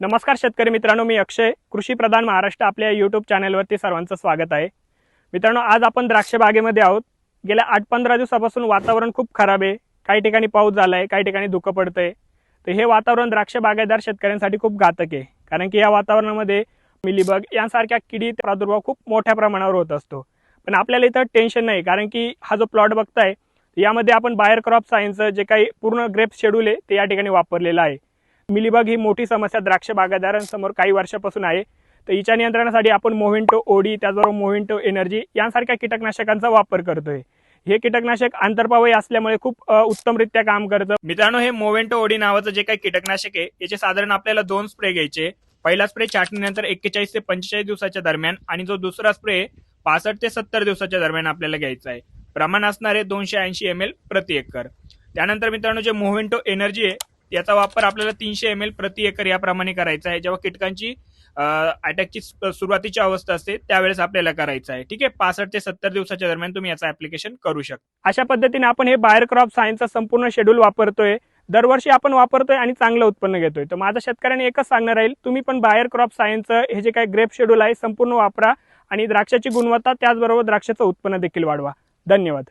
नमस्कार शेतकरी मित्रांनो मी अक्षय. कृषी प्रधान महाराष्ट्र आपल्या यूट्यूब चॅनलवरती सर्वांचं स्वागत आहे. मित्रांनो आज आपण द्राक्ष बागेमध्ये आहोत. गेल्या आठ पंधरा दिवसापासून वातावरण खूप खराब आहे. काही ठिकाणी पाऊस झाला आहे काही ठिकाणी धुकं पडतंय. तर हे वातावरण द्राक्ष बागायतदार शेतकऱ्यांसाठी खूप घातक आहे. कारण की या वातावरणामध्ये मिलीबग यांसारख्या किडी प्रादुर्भाव खूप मोठ्या प्रमाणावर होत असतो. पण आपल्याला इथं टेन्शन नाही कारण की हा जो प्लॉट बघताय यामध्ये आपण बायर क्रॉप सायन्सचं जे काही पूर्ण ग्रेप शेड्यूल आहे ते या ठिकाणी वापरलेलं आहे. मिलीबग ही मोठी समस्या द्राक्ष बागायतदारांसमोर काही वर्षापासून आहे. तर हिच्या नियंत्रणासाठी आपण मोव्हिंटो ओडी त्याचबरोबर मोव्हिंटो एनर्जी यांसारख्या कीटकनाशकांचा वापर करतोय. हे कीटकनाशक आंतरपावई असल्यामुळे खूप उत्तमरित्या काम करतं. मित्रांनो हे मोव्हेंटो ओडी नावाचं जे काही कीटकनाशक आहे याचे साधारण आपल्याला दोन स्प्रे घ्यायचे. पहिला स्प्रे छाटणीनंतर एक्केचाळीस ते पंचेचाळीस दिवसाच्या दरम्यान आणि जो दुसरा स्प्रे पासष्ट ते सत्तर दिवसाच्या दरम्यान आपल्याला घ्यायचा आहे. प्रमाण असणारे दोनशे ऐंशी एम एल प्रति एकर. त्यानंतर मित्रांनो जे मोव्हेंटो एनर्जी आहे याचा वापर आपल्याला तीनशे एम एल प्रति एकर याप्रमाणे करायचा आहे. जेव्हा कीटकांची अटॅकची सुरुवातीची अवस्था असते त्यावेळेस आपल्याला करायचं आहे. ठीक आहे? पासष्ट ते सत्तर दिवसाच्या दरम्यान तुम्ही याचा ऍप्लिकेशन करू शकता. अशा पद्धतीने आपण हे बायर क्रॉप सायन्सचा संपूर्ण शेड्यूल वापरतोय. दरवर्षी आपण वापरतोय आणि चांगलं उत्पन्न घेतोय. तर माझा शेतकऱ्यांनी एकच सांगणार राहील तुम्ही पण बायर क्रॉप सायन्सचं हे जे काही ग्रेप शेड्यूल आहे संपूर्ण वापरा आणि द्राक्षाची गुणवत्ता त्याचबरोबर द्राक्षाचं उत्पन्न देखील वाढवा. धन्यवाद.